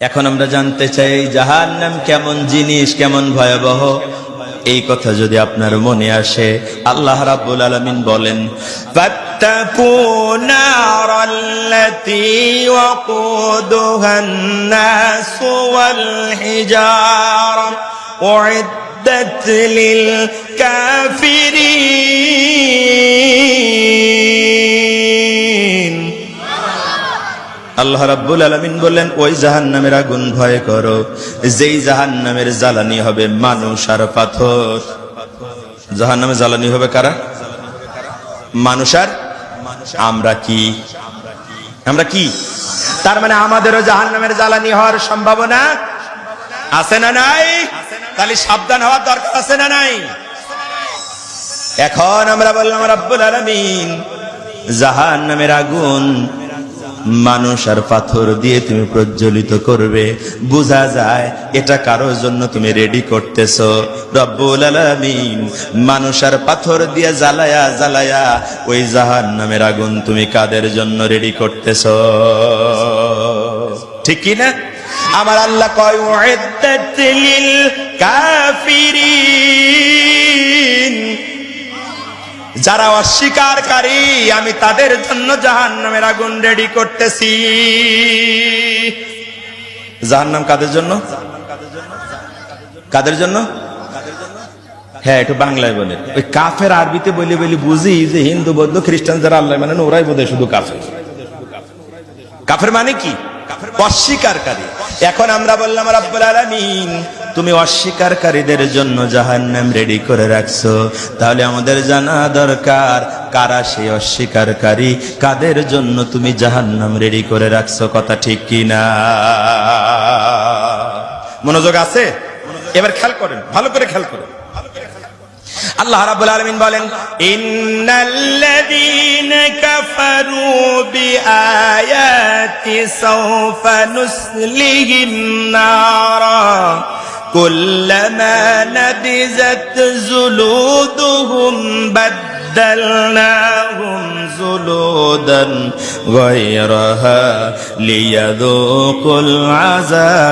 এখন আমরা জানতে চাই জাহার নাম কেমন জিনিস, কেমন ভয়াবহ? এই কথা যদি আপনার মনে আসে, আল্লাহ রাবুল আলমিন বলেন কাফিরিন। আল্লাহ রাব্বুল আলামিন বললেন, ওই জাহান্নামের আগুন ভয় করো। যেই জাহান্নামের জ্বালানি হবে মানুষ আর পাথর। জাহান্নামে জ্বালানি হবে কারা? মানুষ আর আমরা কি? আমরা কি? তার মানে আমাদেরও জাহান্নামের জ্বালানি হওয়ার সম্ভাবনা আছে না নাই? তাহলে সাবধান হওয়ার দরকার আছে না নাই? এখন আমরা বললাম, রাব্বুল আলামিন, জাহান্নামের আগুন মানুষ আর পাথর দিয়ে তুমি প্রজ্বলিত করবে। বোঝা যায়, এটা কারোর জন্য তুমি রেডি করতেছ। রব্বুল আলামিন মানুষ আর পাথর দিয়ে জ্বালায়া জ্বালায়া ওই জাহান নামের আগুন তুমি কাদের জন্য রেডি করতেছ? ঠিক না? আমার আল্লাহ কয় কাফিরিন। যারা অস্বীকারী, আমি তাদের জন্য জাহান নামের আগুন রেডি করতেছি। জাহান নাম কাদের জন্য? কাদের জন্য? হ্যাঁ একটু বাংলায় বলেন। ওই কাফের আরবিতে বলি বলি বুঝি যে হিন্দু, বৌদ্ধ, খ্রিস্টান যারা আল্লাহ মানে ওরাই বোধ শুধু কাফের। কাফের মানে কি? অস্বীকারী। এখন আমরা বললাম, রাব্বুল আলামিন, তুমি অস্বীকারীদের জন্য জাহান্নাম রেডি করে রাখছো। তাহলে আমাদের জানা দরকার, কারা সেই অস্বীকারী? কাদের জন্য তুমি জাহান্নাম রেডি করে রাখছো? কথা ঠিক কি না মনোযোগ আছে? এবার খেয়াল করেন, ভালো করে খেয়াল করেন। আল্লাহ রাব্বুল আলামিন বলেন ইন্নাল্লাযীনা কাফারু বিআয়াতি সাওফা নুসলিহিম নারা কুল্লামা নাদিজাত জুলুদুহুম بدلناهم زلودا غيرها ليذوقوا العذاب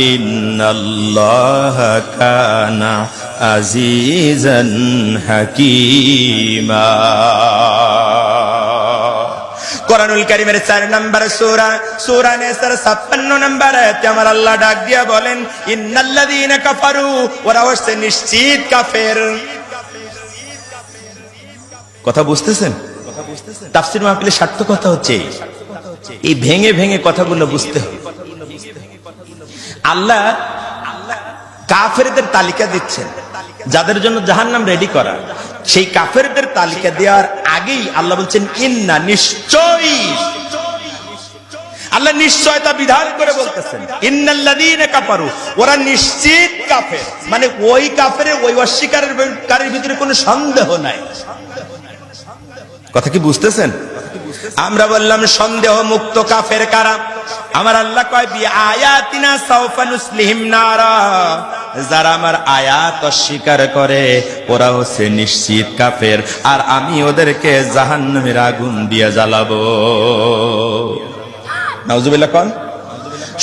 إن الله كان আজিজা হাকিমা। কোরআনুল কারিমের চার নম্বর সূরা সূরা নেসার 56 নম্বর আয়াতে আমার আল্লাহ ডাক দিয়া বলেন, ইন্নাল্লাযীনা কাফারু, ওরা হচ্ছে নিশ্চিত কাফের। কথা বুঝতেছেন? তাফসির মাহফিলের সার্থকতা হচ্ছে এই। ভেঙে ভেঙে কথাগুলো বুঝতে হবে। আল্লাহ আল্লাহ কাফেরদের তালিকা দিচ্ছেন। যাদের জন্য জাহান্নাম রেডি করা। সেই কাফেরদের তালিকা দেওয়ার আগেই আল্লাহ বলছেন, ইন্না নিশ্চয়ই। আল্লাহ নিশ্চয়তা বিধান করে বলতেছেন, ইন্নাল্লাযীনা কাফারু। ওরা নিশ্চিত কাফের। মানে ওই কাফের, ওই অস্বীকারের কারের ভিতরে কোনো সন্দেহ নাই। কথা কি বুঝতেছেন? আমরা বললাম সন্দেহ মুক্ত কাফের কারা? আমার আল্লাহ কয় বি আয়াতিনা সাউফানুসলিহিম নারা। যারা আমার আয়াত অস্বীকার করে ওরা হচ্ছে নিশ্চিত কাফের। আর আমি ওদেরকে জাহান্নামের আগুন দিয়ে জ্বালাবো। নাউজুবিল্লাহ, কোন।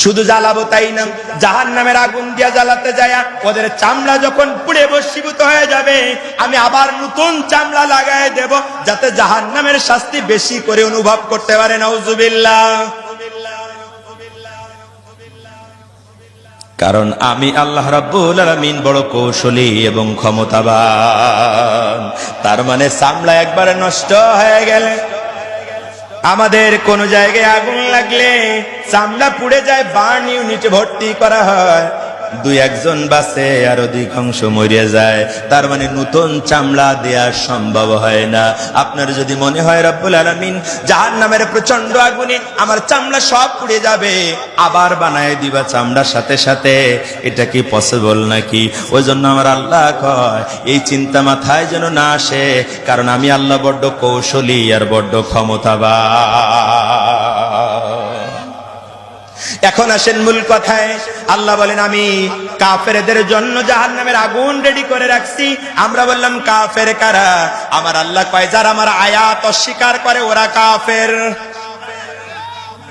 শুধু জ্বালাবো তাই না জাহান নামের আগুন দিয়া জ্বালাতে যায় ওদের চামড়া যখন পুড়ে বসীভূত হয়ে যাবে, আমি আবার নতুন চামড়া লাগাই দেব যাতে জাহান নামের শাস্তি বেশি করে অনুভব করতে পারে, নাউজুবিল্লাহ। কারণ আমি আল্লাহ রাব্বুল আলামিন বড় কৌশলী এবং ক্ষমতাবান। তার মানে চামড়া একবারে নষ্ট হয়ে গেলে আমাদের কোন জায়গায় আগুন লাগলে চামড়া পুড়ে যায় বার্ন ইউনিটে ভর্তি করা হয়। দুই একজন বাসে আর অধিকাংশ মরিয়া যায়। তার মানে নতুন চামড়া দেওয়া সম্ভব হয় না। আপনার যদি মনে হয় রব্বুল আলমিন যাহার নামের প্রচণ্ড আগুনে আমার চামড়া সব পুড়ে যাবে, আবার বানায় দিবা চামড়ার সাথে সাথে, এটা কি পসিবল নাকি? ওই জন্য আমার আল্লাহ কয়, এই চিন্তা মাথায় যেন না আসে, কারণ আমি আল্লাহ বড্ড কৌশলী আর বড্ড ক্ষমতাবান। এখন আসেন মূল কথায়। আল্লাহ বলেন আমি কাফেরদের জন্য জাহান নামের আগুন রেডি করে রাখছি। আমরা বললাম কাফের কারা? আমার আল্লাহ কয় যারা আমার আয়াত অস্বীকার করে ওরা কাফের।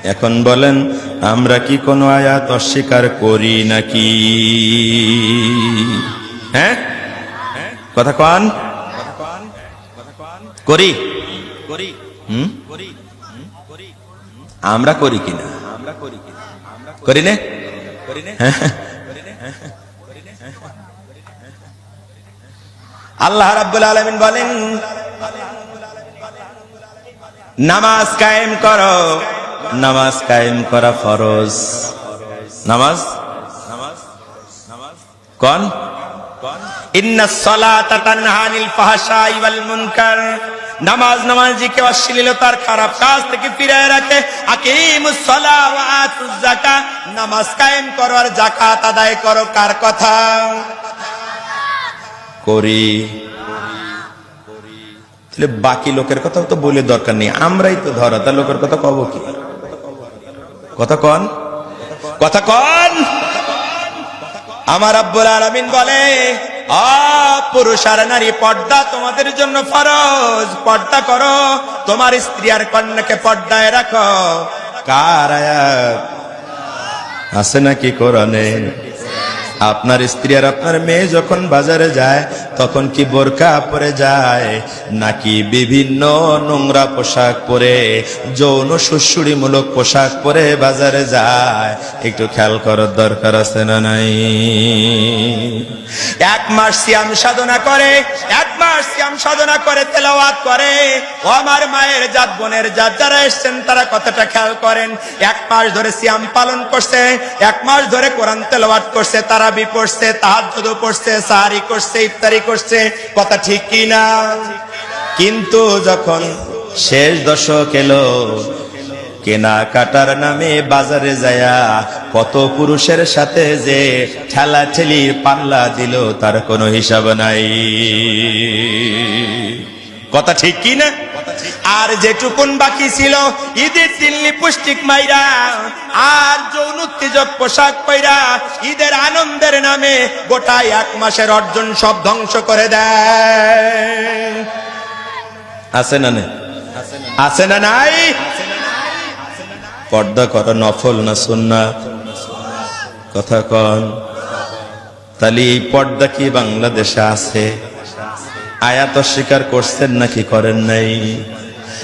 এখন বলেন আমরা কি কোনো আয়াত অস্বীকার করি নাকি? হ্যাঁ? কথা কন। করি। করি। আমরা করি কিনা? আমরা করি কিনা? করি নে আল্লাহ রাব্বুল আলামিন বলেন, নামাজ কায়েম করো। নামাজ কায়েম করা ফরজ। নামাজ? কোন? ইন্না সলাতা তানহা ফাহশাই ওয়াল মুনকার। নামাজ নামাজ কেউ নামাজিকে অশ্লীলতার খারাপ কাজ থেকে ফিরিয়ে রাখে। নামাজ কায়েম করো আর যাকাত আদায় করো। কার কথা? করি। বাকি লোকের কথা তো বলে দরকার নেই। আমরাই তো ধরা। তা লোকের কথা কব কি? কথা কন? কথা কন? আমার আব্বুল আলামিন বলে পুরুষ আর নারী, পর্দা তোমাদের জন্য ফরজ। পর্দা করো, তোমার স্ত্রী আর কন্যাকে পর্দায় রাখো। কার আছে নাকি কোরআনে? আপনার স্ত্রী আর আপনার মেয়ে যখন বাজারে যায়, তখন কি বোরকা পরে যায়, নাকি বিভিন্ন নোংরা পোশাক পরে, যৌন সুশুড়িমূলক পোশাক পরে বাজারে যায়? একটু খেয়াল করার দরকার আছে না নাই? এক মাস সিয়াম সাধনা করে, এক মাস সিয়াম সাধনা করে, তেলাওয়াত করে। ও আমার মায়ের জাত, বোনের জাত, যারা এসছেন, তারা কতটা খেয়াল করেন? এক মাস ধরে সিয়াম পালন করছে, এক মাস ধরে কোরআন তেলাওয়াত করছে, তারাবি পড়ছে, তাহাজ্জুদ পড়ছে, সাহারি করছে, ইফতারি করছে। কথা ঠিক কি না কিন্তু যখন শেষ দশক এলো কেনাকাটার নামে বাজারে যায়া কত পুরুষের সাথে যে ঠেলা ঠেলির পাল্লা দিল, তার কোনো হিসাব নাই। কথা ঠিক কি না? আর যেটুকুন বাকি ছিল, ঈদের দিন লিপস্টিক মাইরা, আর যৌন উত্তেজক পোশাক পইরা, ঈদের আনন্দের নামে গোটা এক মাসের অর্জন সব ধ্বংস করে দেয়। আছে না আছে না নাই? পর্দা করা নফল না সুন্না? কথা কন। তাহলে এই পর্দা কি বাংলাদেশে আছে? আয়াত অস্বীকার করছেন নাকি করেন নাই?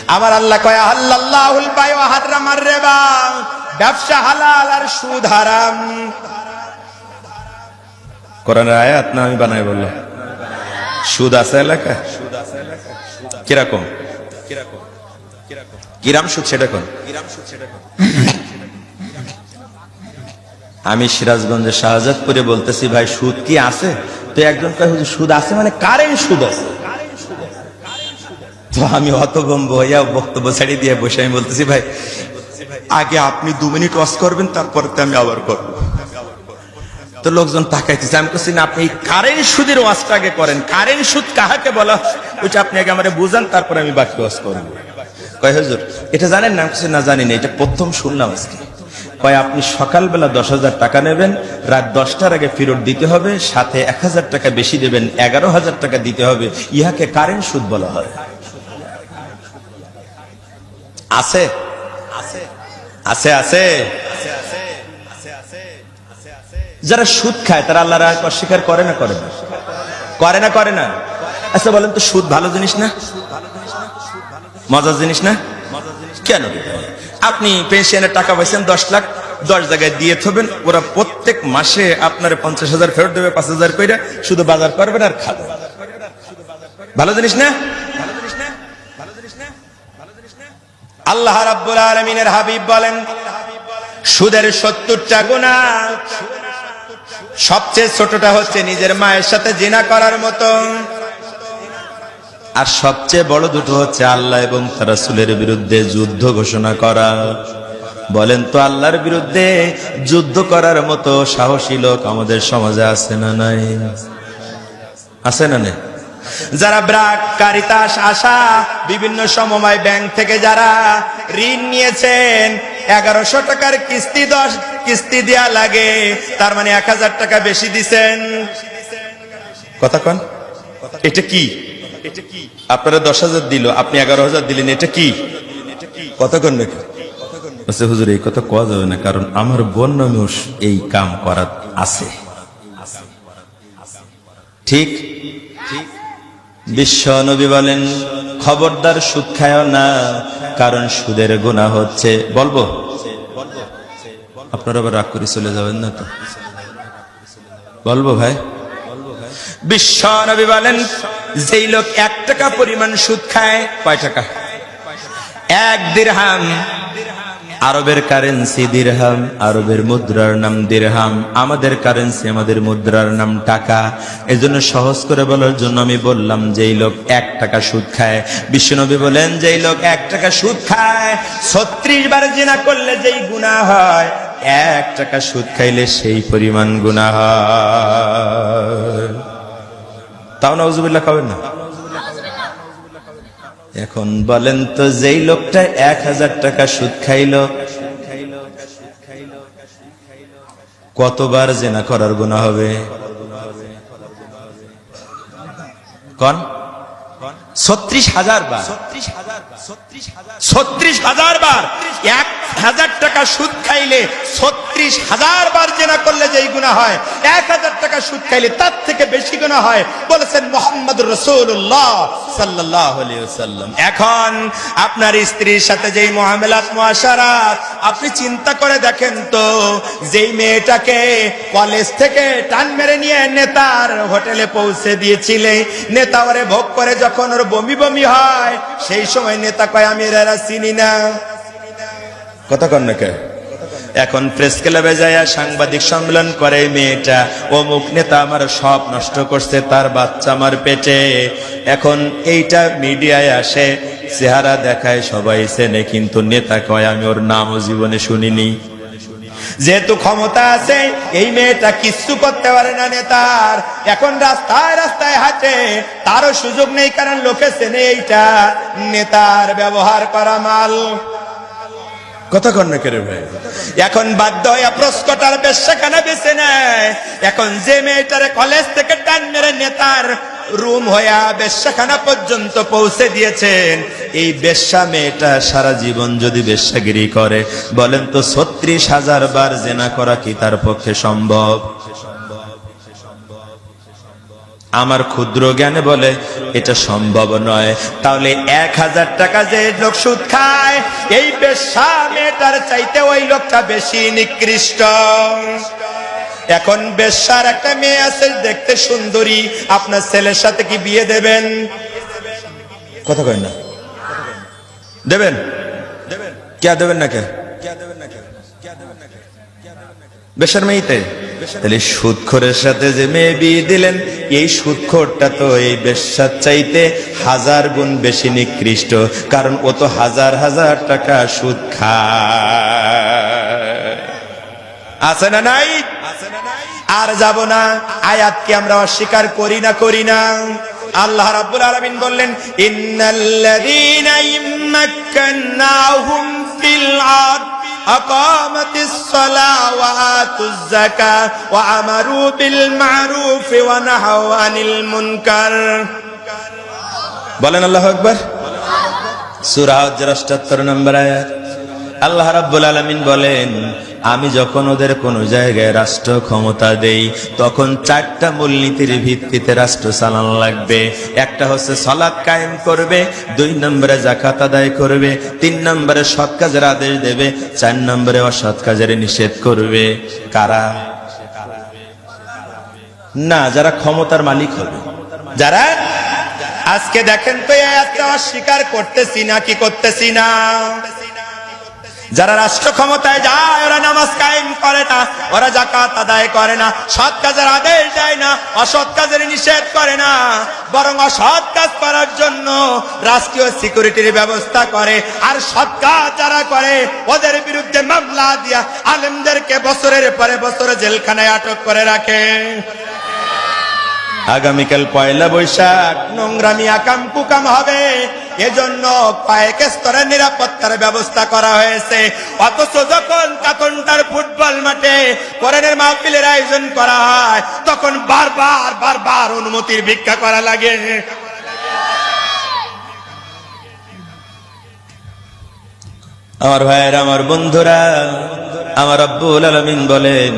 আমার আল্লাহ কয় আল্লাহুল হারামার রেবা। ব্যবসা হালাল আর সুদ হারাম। কোরআনের আয়াত না আমি বানাই বললাম? সুদ আছে এলাকায়? কীরকম? কীরকম? কিরাম সুদ সেটা কোন? আমি সিরাজগঞ্জের শাহজাদপুরে বলতেছি, ভাই, সুদ কি আছে? তো একজন সুদ আছে মানে কারেন্ট সুদ আছে। তো আমি হতভম্ব হইয়া বক্তব্য ছাড়ি দিয়ে বসে আমি বলতেছি, ভাই, আগে আপনি দু মিনিট ওয়াশ করবেন, তারপরে আমি আবার করব। তো লোকজন তাকাইতেছে, আমি বলছি না, আপনি কারেন্ট সুদের ওয়াজটা আগে করেন। কারেন্ট সুদ কাহাকে বলা? ওইটা আপনি আগে আমার বুঝান, তারপরে আমি বাকি ওয়াজ করব। কয় হুজুর? এটা জানেন না? বলছি, না জানি না এটা প্রথম শুনলাম আজকে। কয় আপনি সকালবেলা দশ হাজার টাকা নেবেন রাত দশটার আগে ফেরত দিতে হবে সাথে এক হাজার টাকা বেশি দেবেন এগারো হাজার টাকা দিতে হবে ইহাকে কারেন্ট সুদ বলা হয়। আছে? আছে আছে। যারা সুদ খায় তারা আল্লাহর আয়াত অস্বীকার করে না করে না? করে না করে না? আচ্ছা বলেন তো সুদ ভালো জিনিস না? মজার জিনিস না? কেন আপনি পেনশনের টাকা পাইছেন দশ লাখ, দশ জায়গায় দিয়ে থবেন, ওরা প্রত্যেক মাসে আপনার পঞ্চাশ হাজার ফেরত দেবে, পাঁচ হাজার কইরা শুধু বাজার করবেন আর খাবেন ভালো জিনিস না? আল্লাহ রাব্বুল আলমিনের হাবিব বলেন, সুদের সত্তরটা গুণা, সবচেয়ে ছোটটা হচ্ছে নিজের মায়ের সাথে জিনা করার মতো আর সবচেয়ে বড় দুটো হচ্ছে আল্লাহ এবং তার রাসূলের বিরুদ্ধে যুদ্ধ ঘোষণা করা। বলেন তো আল্লাহর বিরুদ্ধে যুদ্ধ করার মতো সাহসী লোক আমাদের সমাজে আছে না নাই? আছে না নেই? যারা ব্রাক কারিতাস, আশা, বিভিন্ন সমময় ব্যাংক থেকে যারা ঋণ নিয়েছেন, এগারোশো টাকার কিস্তি দশ, কিস্তি দেয়া লাগে, তার মানে এক হাজার টাকা বেশি দিছেন। কথা কন। এটা কি? আপনারা দশ হাজার দিল, আপনি এগারো হাজার দিলেন, এটা কি? কতক্ষণ নাকি হুজুর, এই কথা কোয়া যাবে না, কারণ আমার বোন নামেও এই কাম করার আছে। ঠিক? বিশ্ব নবী বলেন, খবরদার সুদ খায় না, কারণ সুদের গুণা হচ্ছে। বলব? আপনারা আবার রাগ করে চলে যাবেন না তো? বলব ভাই? বিশ্ব নবী বলেন, যেই লোক এক টাকা পরিমাণ সুদ খায়, কয় টাকা? এক দিরহাম। আরবের কারেন্সি দিরহাম, আরবের মুদ্রার নাম দিরহাম। আমাদের কারেন্সি, আমাদের মুদ্রার নাম টাকা। এজন্য সহজ করে বলার জন্য আমি বললাম, যেই লোক এক টাকা সুদ খায় বিশ্বনবী বলেন, যেই লোক এক টাকা সুদ খায়, ছত্রিশ বার জেনা করলে যেই গুণা হয়, এক টাকা সুদ খাইলে সেই পরিমাণ গুণা হয়। তাও নজুবিল্লাহ খাবেন না? এখন বলেন তো যেই লোকটা এক হাজার টাকা সুদ খাইল কতবার জেনা করার গুণা হবে? কন? ছত্রিশ হাজার বার। ছত্রিশ হাজার বার। এক হাজার টাকা সুদ খাইলে ছত্রিশ হাজার বার জেনা করলে যেই গুণা হয়, এক হাজার টাকা সুদ খাইলে তার থেকে বেশি গুণা হয়, বলেছেন মোহাম্মদ রসুল্লাহ সাল্লাহ সাল্লাম এখন আপনার স্ত্রীর সাথে যেই মহামেলাত মহাসারাত আপনি চিন্তা করে দেখেন তো, যেই মেয়েটাকে কলেজ থেকে টান মেরে নিয়ে নেতার হোটেলে পৌঁছে দিয়েছিলে, নেতা ওরে ভোগ করে যখন ওর বমি বমি হয়, সেই সময় নেতা কয় আমি এরা চিনি না। কথা কন নাকি এখন প্রেস ক্লাবে যায় সাংবাদিক সম্মেলন করে মেয়েটা। অমুক নেতা আমার সব নষ্ট করছে, তার বাচ্চা আমার পেটে। এখন এইটা মিডিয়ায় আসে, চেহারা দেখায় সবাই চেনে, কিন্তু নেতা কয়, আমি ওর নামও জীবনে শুনিনি। যেহেতু ক্ষমতা আছে, এই মেয়েটা কিচ্ছু করতে পারে না নেতার। এখন রাস্তায় রাস্তায় হাঁটে, তারও সুযোগ নেই, কারণ লোকে চেনে এইটা। নেতার ব্যবহার করা মাল। কথা করে ভাই। এখন বাধ্য হয়ে বেছে নেয়। এখন যে কলেজ থেকে মেরে নেতার রুম বেশ্যাখানা পর্যন্ত পৌঁছে দিয়েছেন। এই বেশ্যা সারা জীবন যদি বেশ্যাগিরি করে, বলেন তো ছত্রিশ হাজার বার জেনা করা কি তার পক্ষে সম্ভব? আমার ক্ষুদ্র জ্ঞানে বলে, এটা সম্ভব নয়। তাহলে এক হাজার টাকা যে লোক সুদ খায়, এই বেশ্যা মেয়েটার চাইতে ওই লোকটা বেশি নিকৃষ্ট। এখন বেশার একটা মেয়ে আছে, দেখতে সুন্দরী। আপনার ছেলের সাথে কি বিয়ে দেবেন? কথা কয় না। দেবেন? দেবেন? কে দেবেন না কে বেশার মেয়েতে তাহলে সুদখোরের সাথে যে মেয়ে বিয়ে দিলেন, এই সুদখোরটা তো এই বেশ্যার চাইতে হাজার গুণ বেশি নিকৃষ্ট, কারণ ও তো হাজার হাজার টাকা সুদ খায়। আছে না নাই? আর যাব না, আয়াতকে আমরা অস্বীকার করি না করি না। আল্লাহ রাব্বুল আলামিন বললেন, ইন্নাল্লাযীনা ইম্মাক্কান্নাহুম ফিল আরদ। أقامت الصلاة وآتوا الزكاة وأمروا بالمعروف ونهوا عن المنكر বলেন আল্লাহ আকবার সূরা হজর 78 নম্বর আয়াত আল্লাহ রাব্বুল আলামিন বলেন আমি যখন ওদের কোন জায়গায় রাষ্ট্র ক্ষমতা দেই, তখন চারটা মূলনীতির ভিত্তিতে রাষ্ট্র চালানো লাগবে। একটা হচ্ছে সলাৎ কায়েম করবে, দুই নম্বরে জাকাত আদায় করবে, তিন নম্বরে সৎ কাজের আদেশ দেবে, চার নম্বরে অসৎ কাজের নিষেধ করবে। কারা? না, যারা ক্ষমতার মালিক হবে। যারা? আজকে দেখেন তো আয়াতটা অস্বীকার করতেছি না, কি করতেছি না? যারা রাষ্ট্র ক্ষমতায় যায়, ওরা নামাজ কায়েম করে না, ওরা জাকাত আদায় করে না, সৎ কাজের আদেশ দেয় না, অসৎ কাজের নিষেধ করে না, বরং অসৎ কাজ করার জন্য রাষ্ট্রীয় সিকিউরিটির ব্যবস্থা করে, আর সৎ কাজ যারা করে, ওদের বিরুদ্ধে মামলা দিয়া আলেমদেরকে বছরের পরে বছরে জেলখানায় আটক করে রাখে। আগামীকাল পয়লা বৈশাখ নোংরামি আকাম কুকাম হবে। এজন্য কয়েক স্তরের নিরাপত্তার ব্যবস্থা করা হয়েছে। অথচ যখন কাতনটার ফুটবল মাঠে কোরআনের মাহফিলের আয়োজন করা হয়, তখন বারবার বারবার অনুমতির ভিক্ষা করা লাগে। আমার ভাইয়ের, আমার বন্ধুরা আমার আব্বুল আলমিন বলেন,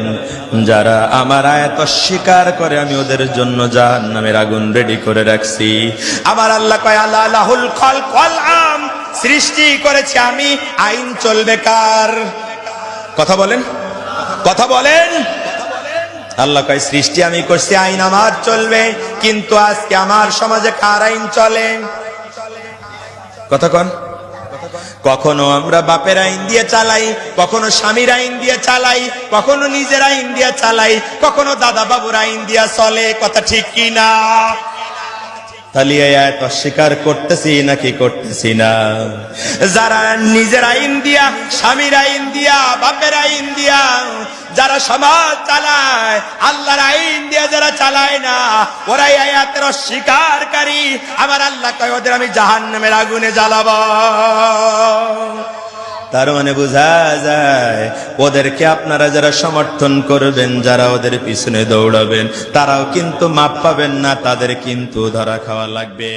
যারা আমার আয়াত অস্বীকার করে, আমি ওদের জন্য জাহান নামের আগুন রেডি করে রাখছি। আমার আল্লাহ কয়, আল্লাহ আল্লাহুল খল কল আম, সৃষ্টি করেছি আমি, আইন চলবে কার? কথা বলেন কথা বলেন। আল্লাহ কয়, সৃষ্টি আমি করছি, আইন আমার চলবে, কিন্তু আজকে আমার সমাজে কার আইন চলে? কথা কন। কখনো আমরা বাপের আইন দিয়ে চালাই, কখনো স্বামীর আইন দিয়ে চালাই, কখনো নিজের আইন দিয়ে চালাই, কখনো দাদা বাবুর আইন দিয়া চলে, কথা ঠিক কি না? তাহলে আয়াত অস্বীকার করতেছি নাকি করতেছি না? যারা নিজের আইন দিয়া স্বামীর আইন দিয়া বাপের আইন দিয়া যারা সমাজ চালায়, আল্লাহর আইন দিয়া যারা চালায় না, ওরাই আয়াতের অস্বীকারী। আমার আল্লাহ কয়, ওদের আমি জাহান নামের আগুনে জ্বালাব। তার মানে বোঝা যায়, ওদেরকে আপনারা যারা সমর্থন করবেন, যারা ওদের পিছনে দৌড়াবেন, তারাও কিন্তু মাপ পাবেন না, তাদের কিন্তু ধরা খাওয়া লাগবে।